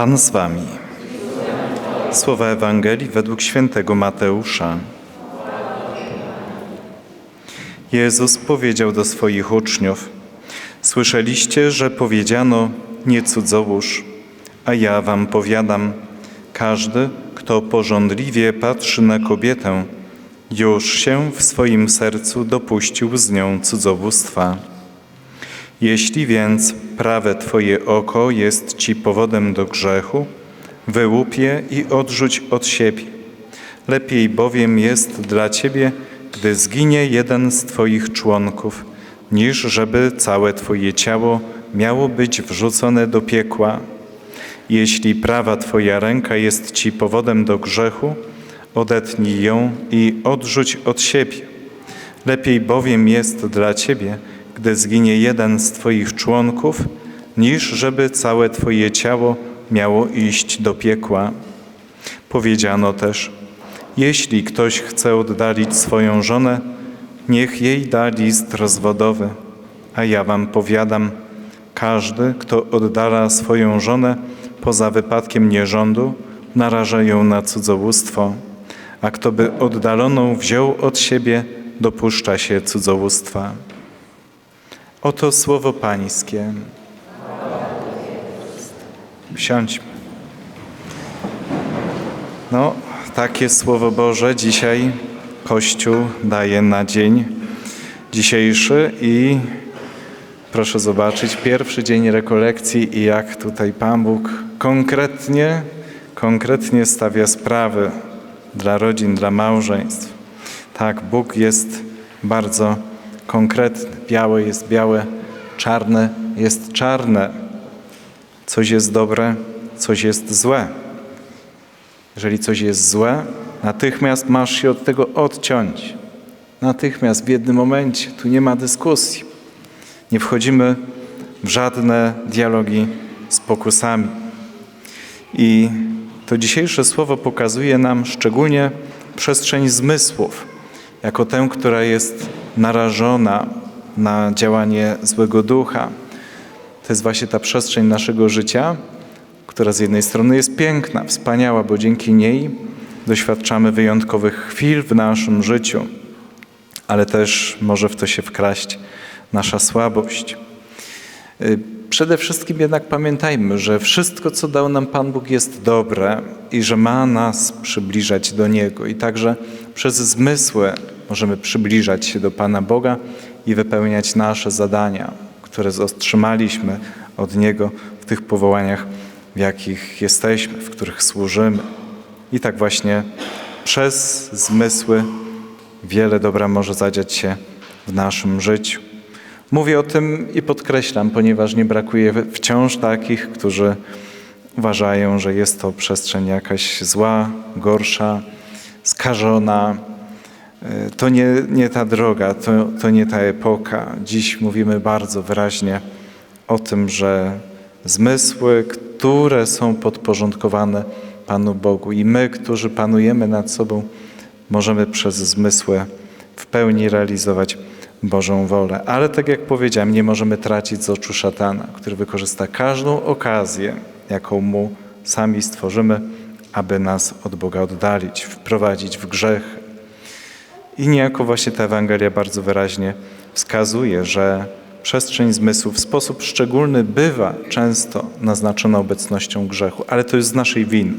Pan z wami. Słowa Ewangelii według świętego Mateusza. Jezus powiedział do swoich uczniów: Słyszeliście, że powiedziano: Nie cudzołóż, a ja wam powiadam: każdy, kto porządliwie patrzy na kobietę, już się w swoim sercu dopuścił z nią cudzołóstwa. Jeśli więc prawe Twoje oko jest Ci powodem do grzechu, wyłup je i odrzuć od siebie. Lepiej bowiem jest dla Ciebie, gdy zginie jeden z Twoich członków, niż żeby całe Twoje ciało miało być wrzucone do piekła. Jeśli prawa Twoja ręka jest Ci powodem do grzechu, odetnij ją i odrzuć od siebie. Lepiej bowiem jest dla Ciebie, gdy zginie jeden z Twoich członków, niż żeby całe Twoje ciało miało iść do piekła. Powiedziano też, jeśli ktoś chce oddalić swoją żonę, niech jej da list rozwodowy. A ja wam powiadam, każdy, kto oddala swoją żonę poza wypadkiem nierządu, naraża ją na cudzołóstwo, a kto by oddaloną wziął od siebie, dopuszcza się cudzołóstwa. Oto słowo Pańskie. Siądźmy. No, takie słowo Boże dzisiaj Kościół daje na dzień dzisiejszy i proszę zobaczyć pierwszy dzień rekolekcji i jak tutaj Pan Bóg konkretnie, konkretnie stawia sprawy dla rodzin, dla małżeństw. Tak, Bóg jest bardzo konkretny. Białe jest białe, czarne jest czarne. Coś jest dobre, coś jest złe. Jeżeli coś jest złe, natychmiast masz się od tego odciąć. Natychmiast, w jednym momencie. Tu nie ma dyskusji. Nie wchodzimy w żadne dialogi z pokusami. I to dzisiejsze słowo pokazuje nam szczególnie przestrzeń zmysłów, jako tę, która jest narażona na działanie złego ducha. To jest właśnie ta przestrzeń naszego życia, która z jednej strony jest piękna, wspaniała, bo dzięki niej doświadczamy wyjątkowych chwil w naszym życiu, ale też może w to się wkraść nasza słabość. Y, Przede wszystkim jednak pamiętajmy, że wszystko, co dał nam Pan Bóg, jest dobre i że ma nas przybliżać do Niego. I także przez zmysły możemy przybliżać się do Pana Boga i wypełniać nasze zadania, które otrzymaliśmy od Niego w tych powołaniach, w jakich jesteśmy, w których służymy. I tak właśnie przez zmysły wiele dobra może zadziać się w naszym życiu. Mówię o tym i podkreślam, ponieważ nie brakuje wciąż takich, którzy uważają, że jest to przestrzeń jakaś zła, gorsza, skażona. Y, To nie, nie ta droga, to, to nie ta epoka. Dziś mówimy bardzo wyraźnie o tym, że zmysły, które są podporządkowane Panu Bogu i my, którzy panujemy nad sobą, możemy przez zmysły w pełni realizować Bożą wolę. Ale tak jak powiedziałem, nie możemy tracić z oczu szatana, który wykorzysta każdą okazję, jaką mu sami stworzymy, aby nas od Boga oddalić, wprowadzić w grzech. I niejako właśnie ta Ewangelia bardzo wyraźnie wskazuje, że przestrzeń zmysłów w sposób szczególny bywa często naznaczona obecnością grzechu, ale to jest z naszej winy.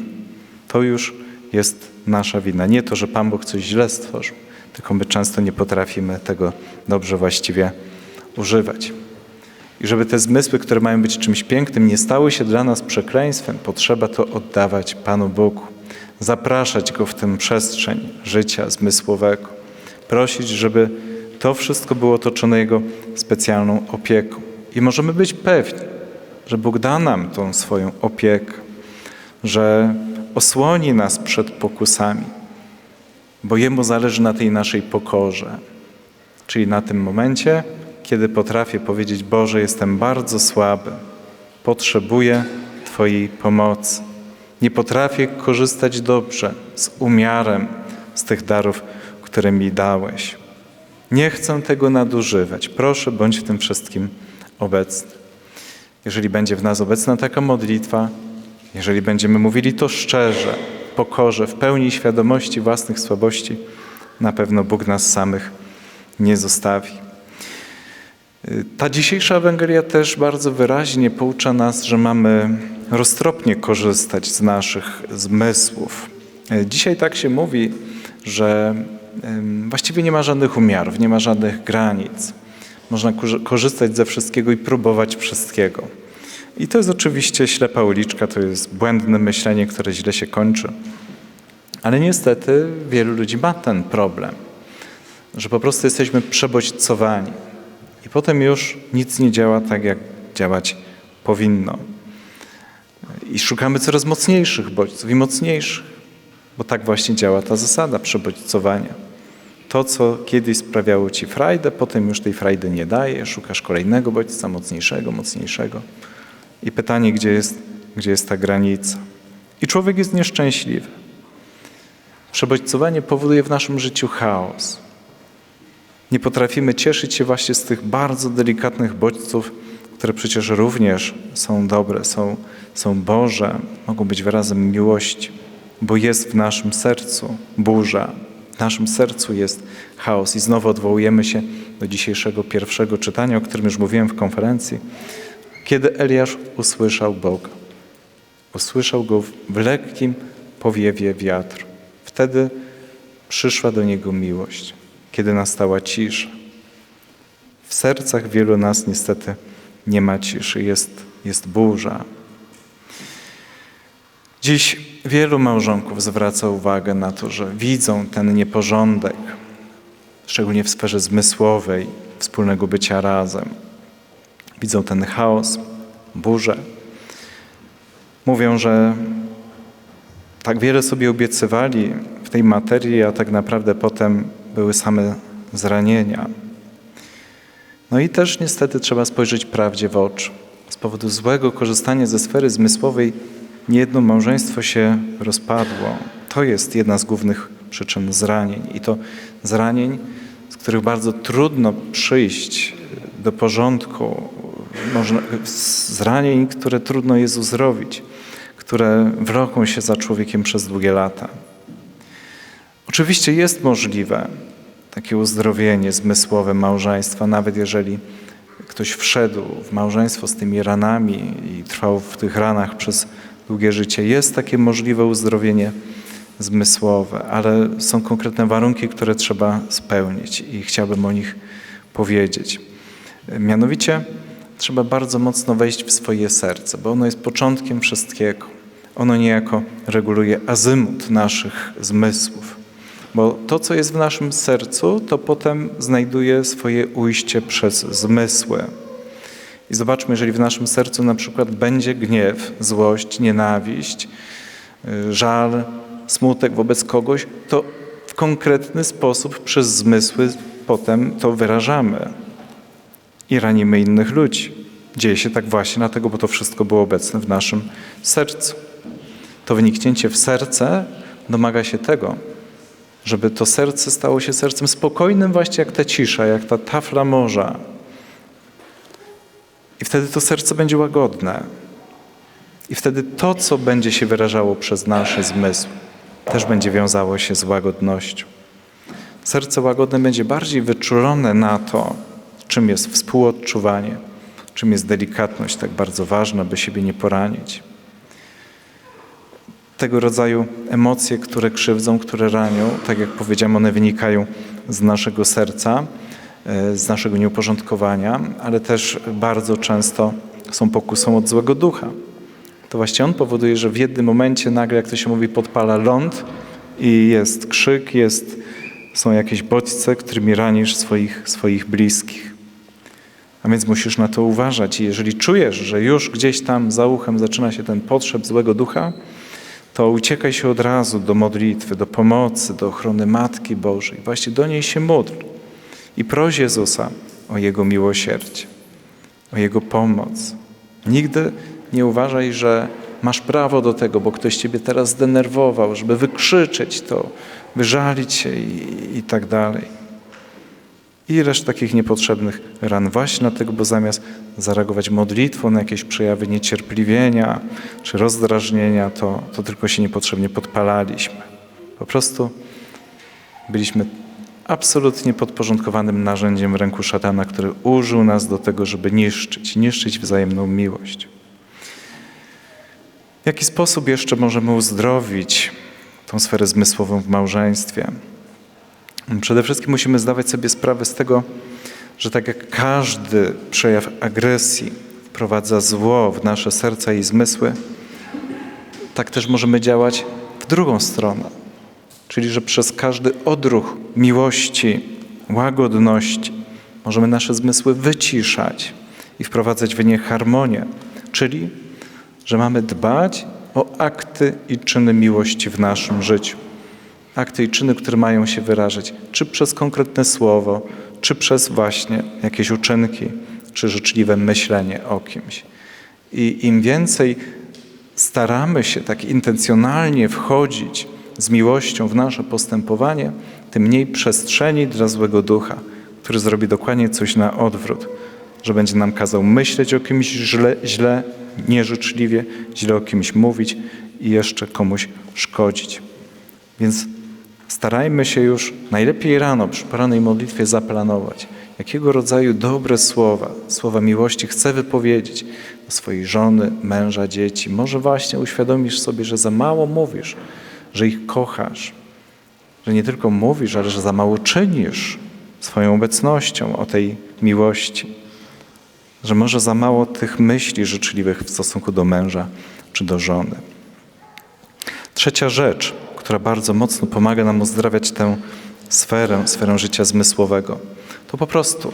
To już jest nasza wina. Nie to, że Pan Bóg coś źle stworzył, tylko my często nie potrafimy tego dobrze właściwie używać. I żeby te zmysły, które mają być czymś pięknym, nie stały się dla nas przekleństwem, potrzeba to oddawać Panu Bogu, zapraszać Go w tę przestrzeń życia zmysłowego, prosić, żeby to wszystko było otoczone Jego specjalną opieką. I możemy być pewni, że Bóg da nam tą swoją opiekę, że osłoni nas przed pokusami, bo Jemu zależy na tej naszej pokorze. Czyli na tym momencie, kiedy potrafię powiedzieć: Boże, jestem bardzo słaby, potrzebuję Twojej pomocy. Nie potrafię korzystać dobrze, z umiarem z tych darów, które mi dałeś. Nie chcę tego nadużywać. Proszę, bądź w tym wszystkim obecny. Jeżeli będzie w nas obecna taka modlitwa, jeżeli będziemy mówili to szczerze, pokorze, w pełni świadomości własnych słabości, na pewno Bóg nas samych nie zostawi. Ta dzisiejsza Ewangelia też bardzo wyraźnie poucza nas, że mamy roztropnie korzystać z naszych zmysłów. Dzisiaj tak się mówi, że właściwie nie ma żadnych umiarów, nie ma żadnych granic. Można korzy- korzystać ze wszystkiego i próbować wszystkiego. I to jest oczywiście ślepa uliczka, to jest błędne myślenie, które źle się kończy. Ale niestety wielu ludzi ma ten problem, że po prostu jesteśmy przebodźcowani. I potem już nic nie działa tak, jak działać powinno. I szukamy coraz mocniejszych bodźców i mocniejszych, bo tak właśnie działa ta zasada przebodźcowania. To, co kiedyś sprawiało ci frajdę, potem już tej frajdy nie daje, szukasz kolejnego bodźca, mocniejszego, mocniejszego. I pytanie, gdzie jest, gdzie jest ta granica? I człowiek jest nieszczęśliwy. Przebodźcowanie powoduje w naszym życiu chaos. Nie potrafimy cieszyć się właśnie z tych bardzo delikatnych bodźców, które przecież również są dobre, są, są Boże, mogą być wyrazem miłości, bo jest w naszym sercu burza, w naszym sercu jest chaos. I znowu odwołujemy się do dzisiejszego pierwszego czytania, o którym już mówiłem w konferencji, kiedy Eliasz usłyszał Boga. Usłyszał go w lekkim powiewie wiatru. Wtedy przyszła do niego miłość, kiedy nastała cisza. W sercach wielu nas niestety nie ma ciszy, jest, jest burza. Dziś wielu małżonków zwraca uwagę na to, że widzą ten nieporządek, szczególnie w sferze zmysłowej, wspólnego bycia razem. Widzą ten chaos, burzę. Mówią, że tak wiele sobie obiecywali w tej materii, a tak naprawdę potem były same zranienia. No i też niestety trzeba spojrzeć prawdzie w oczy. Z powodu złego korzystania ze sfery zmysłowej niejedno małżeństwo się rozpadło. To jest jedna z głównych przyczyn zranień. I to zranień, z których bardzo trudno przyjść do porządku, można, zranień, które trudno jest uzdrowić, które wloką się za człowiekiem przez długie lata. Oczywiście jest możliwe takie uzdrowienie zmysłowe małżeństwa, nawet jeżeli ktoś wszedł w małżeństwo z tymi ranami i trwał w tych ranach przez długie życie. Jest takie możliwe uzdrowienie zmysłowe, ale są konkretne warunki, które trzeba spełnić i chciałbym o nich powiedzieć. Mianowicie trzeba bardzo mocno wejść w swoje serce, bo ono jest początkiem wszystkiego. Ono niejako reguluje azymut naszych zmysłów. Bo to, co jest w naszym sercu, to potem znajduje swoje ujście przez zmysły. I zobaczmy, jeżeli w naszym sercu na przykład będzie gniew, złość, nienawiść, y, żal, smutek wobec kogoś, to w konkretny sposób przez zmysły potem to wyrażamy i ranimy innych ludzi. Dzieje się tak właśnie dlatego, bo to wszystko było obecne w naszym sercu. To wyniknięcie w serce domaga się tego, żeby to serce stało się sercem spokojnym, właśnie jak ta cisza, jak ta tafla morza. I wtedy to serce będzie łagodne. I wtedy to, co będzie się wyrażało przez nasze zmysły, też będzie wiązało się z łagodnością. Serce łagodne będzie bardziej wyczulone na to, czym jest współodczuwanie, czym jest delikatność, tak bardzo ważna, by siebie nie poranić. Tego rodzaju emocje, które krzywdzą, które ranią, tak jak powiedziałem, one wynikają z naszego serca, e, z naszego nieuporządkowania, ale też bardzo często są pokusą od złego ducha. To właśnie on powoduje, że w jednym momencie nagle, jak to się mówi, podpala ląd i jest krzyk, jest, są jakieś bodźce, którymi ranisz swoich, swoich bliskich. A więc musisz na to uważać i jeżeli czujesz, że już gdzieś tam za uchem zaczyna się ten potrzeb złego ducha, to uciekaj się od razu do modlitwy, do pomocy, do ochrony Matki Bożej. Właśnie do niej się módl i proś Jezusa o Jego miłosierdzie, o Jego pomoc. Nigdy nie uważaj, że masz prawo do tego, bo ktoś Ciebie teraz zdenerwował, żeby wykrzyczeć to, wyżalić się i, i tak dalej. I resztę takich niepotrzebnych ran właśnie dlatego, bo zamiast zareagować modlitwą na jakieś przejawy niecierpliwienia czy rozdrażnienia, to, to tylko się niepotrzebnie podpalaliśmy. Po prostu byliśmy absolutnie podporządkowanym narzędziem w ręku szatana, który użył nas do tego, żeby niszczyć, niszczyć wzajemną miłość. W jaki sposób jeszcze możemy uzdrowić tą sferę zmysłową w małżeństwie? Przede wszystkim musimy zdawać sobie sprawę z tego, że tak jak każdy przejaw agresji wprowadza zło w nasze serca i zmysły, tak też możemy działać w drugą stronę. Czyli, że przez każdy odruch miłości, łagodności możemy nasze zmysły wyciszać i wprowadzać w nie harmonię. Czyli, że mamy dbać o akty i czyny miłości w naszym życiu akty i czyny, które mają się wyrażać, czy przez konkretne słowo, czy przez właśnie jakieś uczynki, czy życzliwe myślenie o kimś. I im więcej staramy się tak intencjonalnie wchodzić z miłością w nasze postępowanie, tym mniej przestrzeni dla złego ducha, który zrobi dokładnie coś na odwrót, że będzie nam kazał myśleć o kimś źle, źle nieżyczliwie, źle o kimś mówić i jeszcze komuś szkodzić. Więc starajmy się już najlepiej rano przy porannej modlitwie zaplanować, jakiego rodzaju dobre słowa, słowa miłości chcę wypowiedzieć do swojej żony, męża, dzieci. Może właśnie uświadomisz sobie, że za mało mówisz, że ich kochasz, że nie tylko mówisz, ale że za mało czynisz swoją obecnością o tej miłości, że może za mało tych myśli życzliwych w stosunku do męża czy do żony. Trzecia rzecz, która bardzo mocno pomaga nam uzdrawiać tę sferę, sferę życia zmysłowego, to po prostu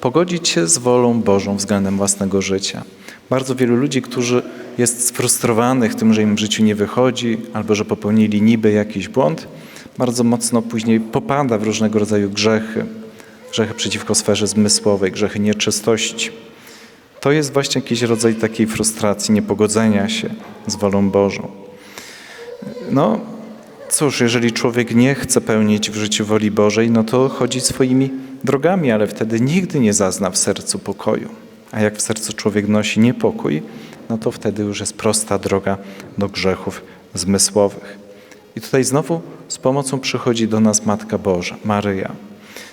pogodzić się z wolą Bożą względem własnego życia. Bardzo wielu ludzi, którzy jest sfrustrowanych tym, że im w życiu nie wychodzi, albo że popełnili niby jakiś błąd, bardzo mocno później popada w różnego rodzaju grzechy, grzechy przeciwko sferze zmysłowej, grzechy nieczystości. To jest właśnie jakiś rodzaj takiej frustracji, niepogodzenia się z wolą Bożą. No, cóż, jeżeli człowiek nie chce pełnić w życiu woli Bożej, no to chodzi swoimi drogami, ale wtedy nigdy nie zazna w sercu pokoju. A jak w sercu człowiek nosi niepokój, no to wtedy już jest prosta droga do grzechów zmysłowych. I tutaj znowu z pomocą przychodzi do nas Matka Boża, Maryja.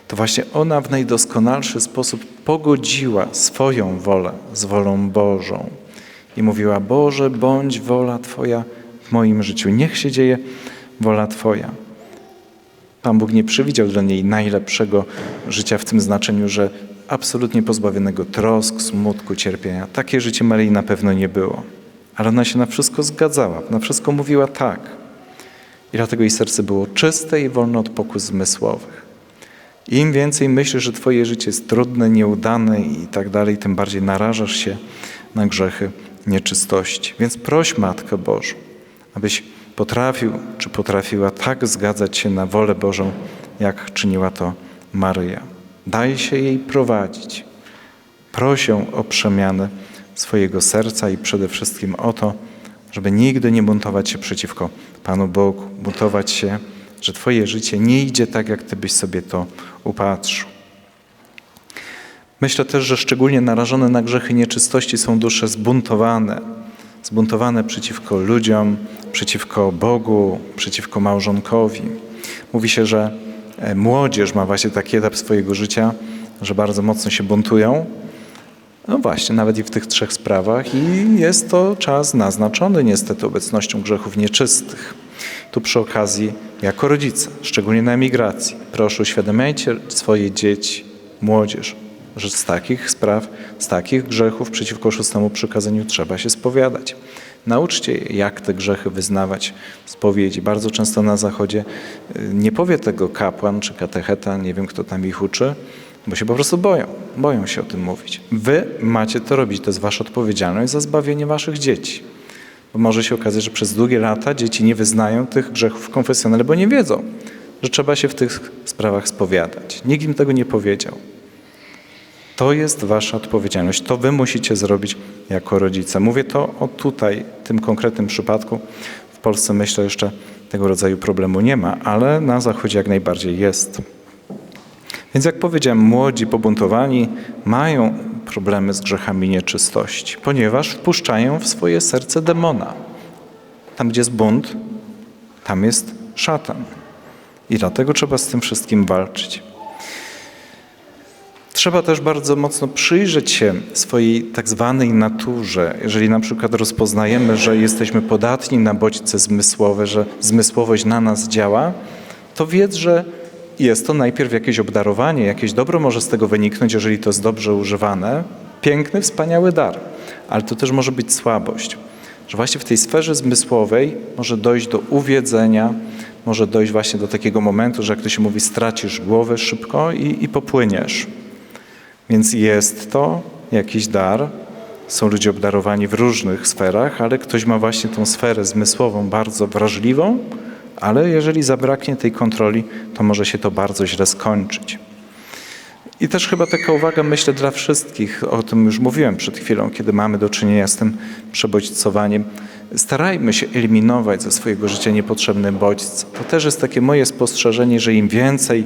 To właśnie ona w najdoskonalszy sposób pogodziła swoją wolę z wolą Bożą i mówiła: Boże, bądź wola Twoja w moim życiu. Niech się dzieje wola Twoja. Pan Bóg nie przewidział dla niej najlepszego życia w tym znaczeniu, że absolutnie pozbawionego trosk, smutku, cierpienia. Takie życie Maryi na pewno nie było. Ale ona się na wszystko zgadzała, na wszystko mówiła tak. I dlatego jej serce było czyste i wolne od pokus zmysłowych. Im więcej myślisz, że Twoje życie jest trudne, nieudane i tak dalej, tym bardziej narażasz się na grzechy nieczystości. Więc proś Matkę Bożą, abyś potrafił czy potrafiła tak zgadzać się na wolę Bożą, jak czyniła to Maryja. Daj się jej prowadzić. Proś ją o przemianę swojego serca i przede wszystkim o to, żeby nigdy nie buntować się przeciwko Panu Bogu, buntować się, że Twoje życie nie idzie tak, jak Ty byś sobie to upatrzył. Myślę też, że szczególnie narażone na grzechy nieczystości są dusze zbuntowane, zbuntowane przeciwko ludziom, przeciwko Bogu, przeciwko małżonkowi. Mówi się, że e, młodzież ma właśnie taki etap swojego życia, że bardzo mocno się buntują. No właśnie, nawet i w tych trzech sprawach, i jest to czas naznaczony niestety obecnością grzechów nieczystych. Tu przy okazji, jako rodzice, szczególnie na emigracji, proszę uświadamiajcie swoje dzieci, młodzież, że z takich spraw, z takich grzechów przeciwko szóstemu przykazaniu trzeba się spowiadać. Nauczcie jak te grzechy wyznawać w spowiedzi. Bardzo często na Zachodzie y, nie powie tego kapłan czy katecheta, nie wiem kto tam ich uczy, bo się po prostu boją. Boją się o tym mówić. Wy macie to robić, to jest wasza odpowiedzialność za zbawienie waszych dzieci. Bo może się okazać, że przez długie lata dzieci nie wyznają tych grzechów konfesjonalne, bo nie wiedzą, że trzeba się w tych sprawach spowiadać. Nikt im tego nie powiedział. To jest wasza odpowiedzialność. To wy musicie zrobić jako rodzice. Mówię to o tutaj, tym konkretnym przypadku. W Polsce myślę jeszcze tego rodzaju problemu nie ma, ale na Zachodzie jak najbardziej jest. Więc jak powiedziałem, młodzi, pobuntowani mają problemy z grzechami nieczystości, ponieważ wpuszczają w swoje serce demona. Tam, gdzie jest bunt, tam jest szatan. I dlatego trzeba z tym wszystkim walczyć. Trzeba też bardzo mocno przyjrzeć się swojej tak zwanej naturze. Jeżeli na przykład rozpoznajemy, że jesteśmy podatni na bodźce zmysłowe, że zmysłowość na nas działa, to wiedz, że jest to najpierw jakieś obdarowanie, jakieś dobro może z tego wyniknąć, jeżeli to jest dobrze używane. Piękny, wspaniały dar, ale to też może być słabość. Że właśnie w tej sferze zmysłowej może dojść do uwiedzenia, może dojść właśnie do takiego momentu, że jak to się mówi, stracisz głowę szybko i, i popłyniesz. Więc jest to jakiś dar. Są ludzie obdarowani w różnych sferach, ale ktoś ma właśnie tą sferę zmysłową bardzo wrażliwą, ale jeżeli zabraknie tej kontroli, to może się to bardzo źle skończyć. I też chyba taka uwaga, myślę, dla wszystkich, o tym już mówiłem przed chwilą, kiedy mamy do czynienia z tym przebodźcowaniem. Starajmy się eliminować ze swojego życia niepotrzebne bodźce. To też jest takie moje spostrzeżenie, że im więcej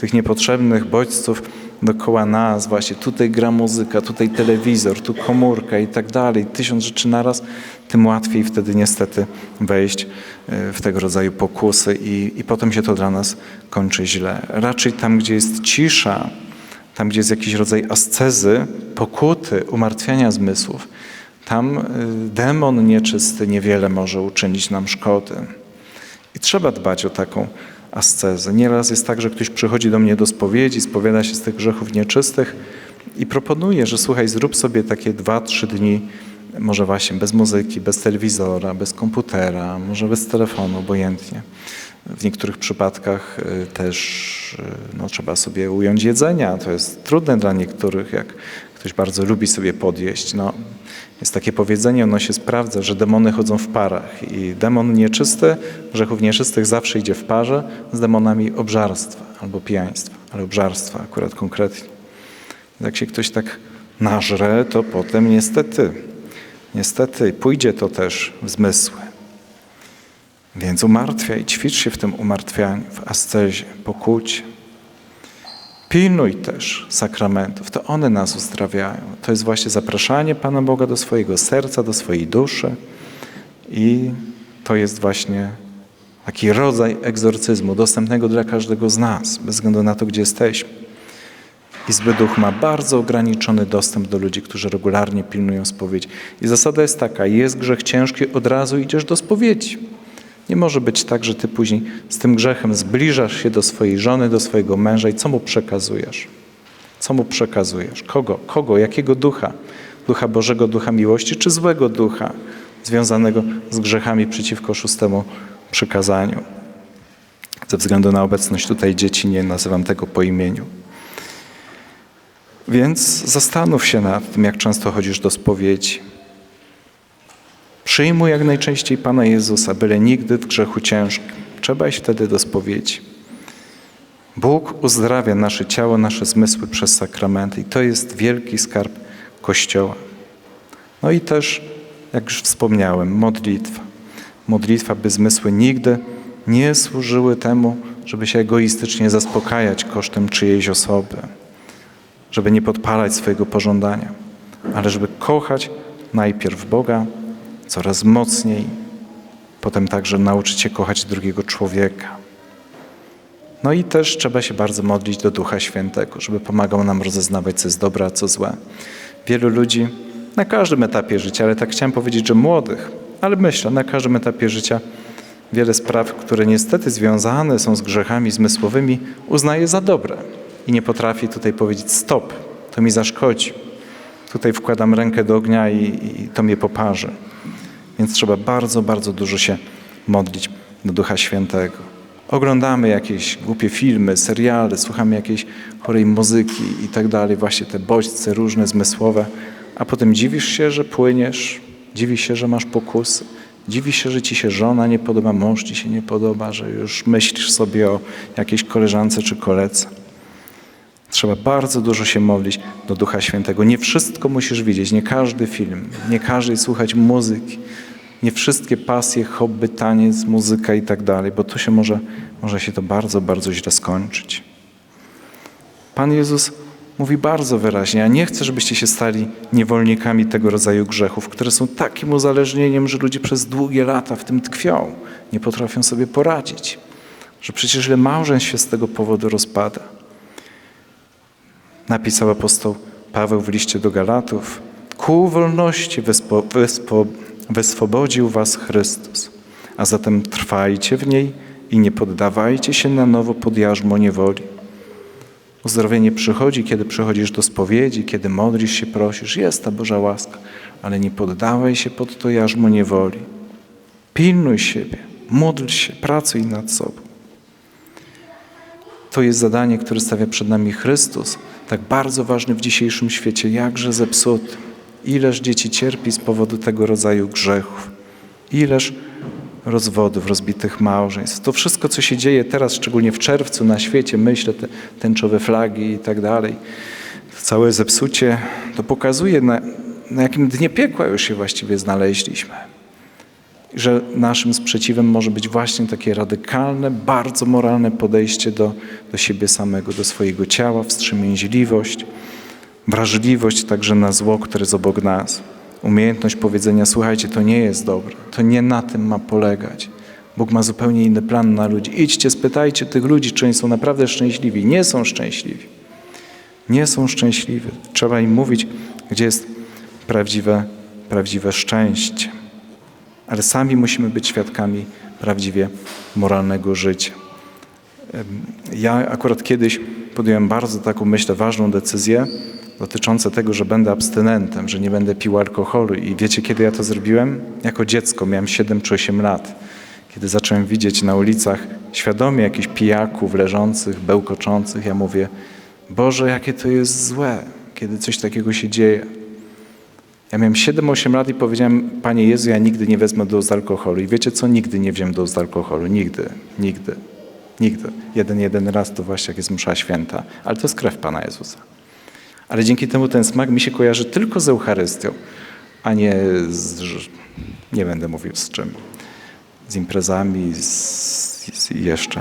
tych niepotrzebnych bodźców dookoła nas, właśnie tutaj gra muzyka, tutaj telewizor, tu komórka i tak dalej, tysiąc rzeczy naraz, tym łatwiej wtedy niestety wejść e, w tego rodzaju pokusy i, i potem się to dla nas kończy źle. Raczej tam, gdzie jest cisza, tam, gdzie jest jakiś rodzaj ascezy, pokuty, umartwiania zmysłów, tam y, demon nieczysty niewiele może uczynić nam szkody. I trzeba dbać o taką ascezę. Nieraz jest tak, że ktoś przychodzi do mnie do spowiedzi, spowiada się z tych grzechów nieczystych i proponuje, że słuchaj, zrób sobie takie dwa, trzy dni, może właśnie bez muzyki, bez telewizora, bez komputera, może bez telefonu, obojętnie. W niektórych przypadkach y, też y, no, trzeba sobie ująć jedzenia. To jest trudne dla niektórych, jak ktoś bardzo lubi sobie podjeść. No, jest takie powiedzenie, ono się sprawdza, że demony chodzą w parach i demon nieczysty, grzechów nieczystych zawsze idzie w parze z demonami obżarstwa albo pijaństwa, ale obżarstwa akurat konkretnie. Jak się ktoś tak nażre, to potem niestety, niestety pójdzie to też w zmysły. Więc umartwiaj, ćwicz się w tym umartwianiu, w ascezie, pokucie. Pilnuj też sakramentów, to one nas uzdrawiają. To jest właśnie zapraszanie Pana Boga do swojego serca, do swojej duszy i to jest właśnie taki rodzaj egzorcyzmu dostępnego dla każdego z nas, bez względu na to, gdzie jesteśmy. I zły duch ma bardzo ograniczony dostęp do ludzi, którzy regularnie pilnują spowiedzi. I zasada jest taka, jest grzech ciężki, od razu idziesz do spowiedzi. Nie może być tak, że ty później z tym grzechem zbliżasz się do swojej żony, do swojego męża i co mu przekazujesz? Co mu przekazujesz? Kogo? Kogo? Jakiego ducha? Ducha Bożego, ducha miłości, czy złego ducha związanego z grzechami przeciwko szóstemu przykazaniu? Ze względu na obecność tutaj dzieci nie nazywam tego po imieniu. Więc zastanów się nad tym, jak często chodzisz do spowiedzi. Przyjmuj jak najczęściej Pana Jezusa, byle nigdy w grzechu ciężkim. Trzeba iść wtedy do spowiedzi. Bóg uzdrawia nasze ciało, nasze zmysły przez sakramenty i to jest wielki skarb Kościoła. No i też, jak już wspomniałem, modlitwa. Modlitwa, by zmysły nigdy nie służyły temu, żeby się egoistycznie zaspokajać kosztem czyjejś osoby, żeby nie podpalać swojego pożądania, ale żeby kochać najpierw Boga, coraz mocniej, potem także nauczyć się kochać drugiego człowieka. No i też trzeba się bardzo modlić do Ducha Świętego, żeby pomagał nam rozeznawać, co jest dobre, a co złe. Wielu ludzi na każdym etapie życia, ale tak chciałem powiedzieć, że młodych, ale myślę, na każdym etapie życia wiele spraw, które niestety związane są z grzechami zmysłowymi, uznaje za dobre i nie potrafi tutaj powiedzieć stop, to mi zaszkodzi. Tutaj wkładam rękę do ognia i, i to mnie poparzy. Więc trzeba bardzo, bardzo dużo się modlić do Ducha Świętego. Oglądamy jakieś głupie filmy, seriale, słuchamy jakiejś chorej muzyki i tak dalej, właśnie te bodźce różne, zmysłowe, a potem dziwisz się, że płyniesz, dziwisz się, że masz pokusy, dziwisz się, że ci się żona nie podoba, mąż ci się nie podoba, że już myślisz sobie o jakiejś koleżance czy koledze. Trzeba bardzo dużo się modlić do Ducha Świętego. Nie wszystko musisz widzieć, nie każdy film, nie każdy słuchać muzyki, nie wszystkie pasje, hobby, taniec, muzyka i tak dalej, bo to się może, może się to bardzo, bardzo źle skończyć. Pan Jezus mówi bardzo wyraźnie: Ja nie chcę, żebyście się stali niewolnikami tego rodzaju grzechów, które są takim uzależnieniem, że ludzie przez długie lata w tym tkwią, nie potrafią sobie poradzić. Że przecież ile małżeństw się z tego powodu rozpada. Napisał apostoł Paweł w liście do Galatów: Ku wolności wyspo, wyspo, wyswobodził was Chrystus, a zatem trwajcie w niej i nie poddawajcie się na nowo pod jarzmo niewoli. Uzdrowienie przychodzi, kiedy przychodzisz do spowiedzi, kiedy modlisz się, prosisz. Jest ta Boża łaska, ale nie poddawaj się pod to jarzmo niewoli. Pilnuj siebie, módl się, pracuj nad sobą. To jest zadanie, które stawia przed nami Chrystus, tak bardzo ważny w dzisiejszym świecie, jakże zepsuty. Ileż dzieci cierpi z powodu tego rodzaju grzechów. Ileż rozwodów, rozbitych małżeństw. To wszystko, co się dzieje teraz, szczególnie w czerwcu na świecie, myślę, te tęczowe flagi i tak dalej, całe zepsucie, to pokazuje, na, na jakim dnie piekła już się właściwie znaleźliśmy. Że naszym sprzeciwem może być właśnie takie radykalne, bardzo moralne podejście do, do siebie samego, do swojego ciała, wstrzemięźliwość, wrażliwość także na zło, które jest obok nas. Umiejętność powiedzenia, słuchajcie, to nie jest dobre, to nie na tym ma polegać. Bóg ma zupełnie inny plan na ludzi. Idźcie, spytajcie tych ludzi, czy oni są naprawdę szczęśliwi. Nie są szczęśliwi. Nie są szczęśliwi. Trzeba im mówić, gdzie jest prawdziwe, prawdziwe szczęście. Ale sami musimy być świadkami prawdziwie moralnego życia. Ja akurat kiedyś podjąłem bardzo taką, myślę, ważną decyzję dotyczącą tego, że będę abstynentem, że nie będę pił alkoholu. I wiecie, kiedy ja to zrobiłem? Jako dziecko, miałem 7 czy 8 lat. Kiedy zacząłem widzieć na ulicach świadomie jakichś pijaków leżących, bełkoczących, ja mówię, Boże, jakie to jest złe, kiedy coś takiego się dzieje. Ja miałem 7-8 lat i powiedziałem, Panie Jezu, ja nigdy nie wezmę doz alkoholu. I wiecie co? Nigdy nie wziąłem doz alkoholu. Nigdy, nigdy, nigdy. Jeden, jeden raz to właśnie jak jest msza święta. Ale to jest krew Pana Jezusa. Ale dzięki temu ten smak mi się kojarzy tylko z Eucharystią, a nie z, nie będę mówił z czym, z imprezami, z, z jeszcze.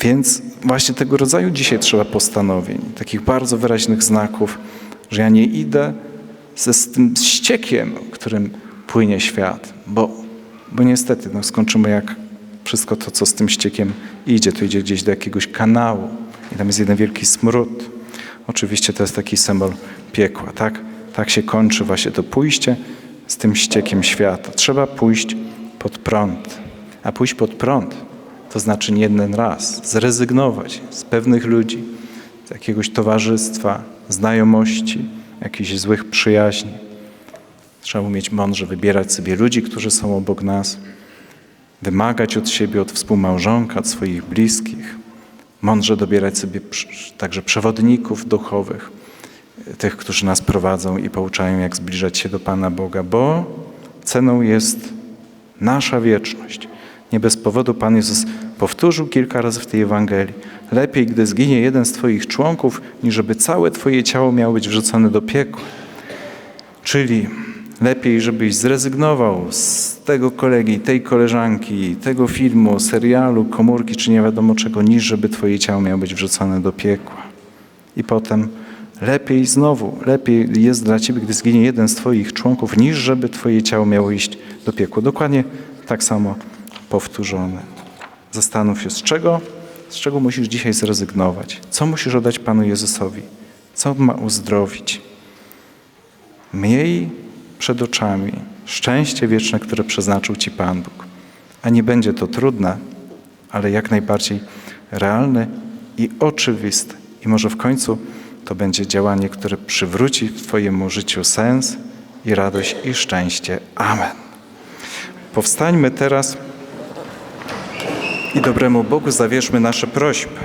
Więc właśnie tego rodzaju dzisiaj trzeba postanowień, takich bardzo wyraźnych znaków, że ja nie idę ze z tym ściekiem, którym płynie świat, bo, bo niestety no, skończymy jak wszystko to, co z tym ściekiem idzie. To idzie gdzieś do jakiegoś kanału i tam jest jeden wielki smród. Oczywiście to jest taki symbol piekła, tak? Tak się kończy właśnie to pójście z tym ściekiem świata. Trzeba pójść pod prąd. A pójść pod prąd to znaczy nie jeden raz zrezygnować z pewnych ludzi, z jakiegoś towarzystwa, znajomości, jakichś złych przyjaźni. Trzeba umieć mądrze wybierać sobie ludzi, którzy są obok nas, wymagać od siebie, od współmałżonka, od swoich bliskich, mądrze dobierać sobie także przewodników duchowych, tych, którzy nas prowadzą i pouczają, jak zbliżać się do Pana Boga, bo ceną jest nasza wieczność. Nie bez powodu Pan Jezus powtórzył kilka razy w tej Ewangelii. Lepiej, gdy zginie jeden z Twoich członków, niż żeby całe Twoje ciało miało być wrzucone do piekła. Czyli lepiej, żebyś zrezygnował z tego kolegi, tej koleżanki, tego filmu, serialu, komórki, czy nie wiadomo czego, niż żeby Twoje ciało miało być wrzucone do piekła. I potem lepiej znowu, lepiej jest dla Ciebie, gdy zginie jeden z Twoich członków, niż żeby Twoje ciało miało iść do piekła. Dokładnie tak samo powtórzone. Zastanów się, z czego, z czego musisz dzisiaj zrezygnować. Co musisz oddać Panu Jezusowi? Co ma uzdrowić? Miej przed oczami szczęście wieczne, które przeznaczył Ci Pan Bóg. A nie będzie to trudne, ale jak najbardziej realne i oczywiste. I może w końcu to będzie działanie, które przywróci Twojemu życiu sens i radość i szczęście. Amen. Powstańmy teraz i dobremu Bogu zawierzmy nasze prośby.